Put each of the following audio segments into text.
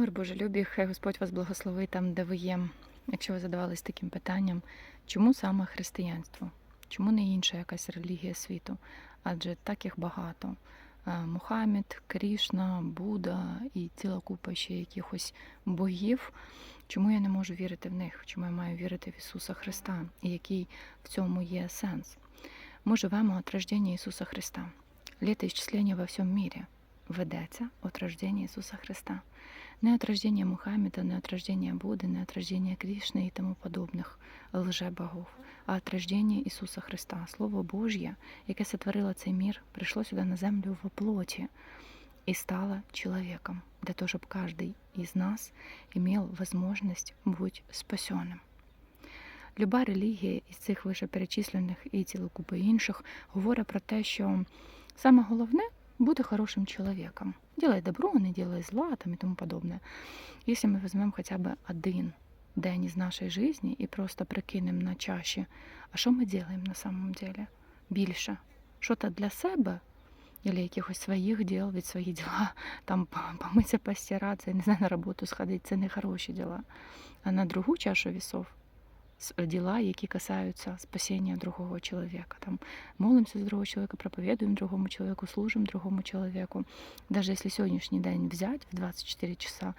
Мир Боже любі, хай Господь вас благословить там, де ви є. Якщо ви задавались таким питанням, чому саме християнство? Чому не інша якась релігія світу? Адже так їх багато. Е, Мухаммед, Крішна, Будда і ціла купа ще якихось богів. Чому я не можу вірити в них? Чому я маю вірити в Ісуса Христа? І який в цьому є сенс? Ми живемо від рождення Ісуса Христа. Літоісчислення во всьому мірі ведеться від рождення Ісуса Христа. Не от рождения Мухаммеда, не от рождения Будды, не от рождения Кришны и тому подобних лже-богов, а от рождения Ісуса Христа. Слово Божє, яке сотворило цей мір, прийшло сюди на землю в плоті і стало чоловіком, для того, щоб кожен із нас имел возможность бути спасеним. Люба релігія із цих вищеперечислених і цілу купи інших говорить про те, що саме головне бути хорошим человеком. Делай добро, не делай зла там и тому подобное. Если мы возьмем хотя бы один день из нашей жизни и просто прикинем на чаші, а що ми делаем на самом деле? Більше. Що-то для себе или якихось своїх діл, від свої діла, там помитися, постиратися, не знаю, на роботу сходити, це не хороші діла. А на другу чашу весов с- діла, які касаються спасіння другого чоловіка. Там молимося за другого чоловіка, проповідуємо другому чоловіку, служимо другому чоловіку. Даже якщо сьогоднішній день взяти в 24 часа,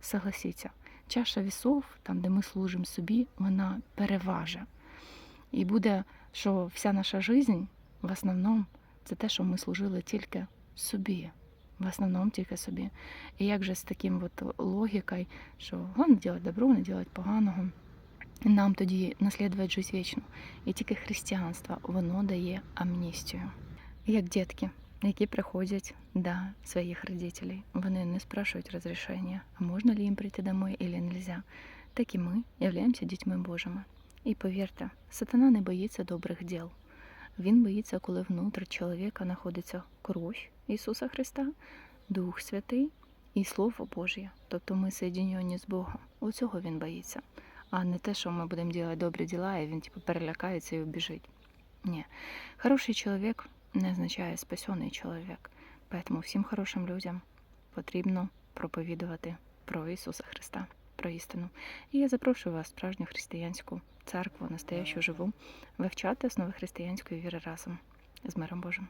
согласіться, чаша весов, там, де ми служимо собі, вона переваже. І буде, що вся наша жизнь в основному це те, що ми служили тільки собі. В основному тільки собі. І як же з таким от логікою, що головне робити добро, не робити поганого, нам тоді наслідувати життя вічну. І тільки християнство воно дає амністію. Як дітки, які приходять до своїх родителей, вони не спрашують розрішення, а можна ли їм прийти домой или нельзя. Так і ми являємося дітьми Божими. І повірте, сатана не боїться добрих діл. Він боїться, коли внутрі чоловіка знаходиться кров Ісуса Христа, Дух Святий і Слово Божє. Тобто ми соєдинені з Богом. Оцього він боїться. А не те, що ми будемо робити добрі діла, і він типу, перелякається і убіжить. Ні. Хороший чоловік не означає спасений чоловік. Тому всім хорошим людям потрібно проповідувати про Ісуса Христа, про істину. І я запрошую вас в справжню християнську церкву, настоящу живу, вивчати основи християнської віри разом з миром Божим.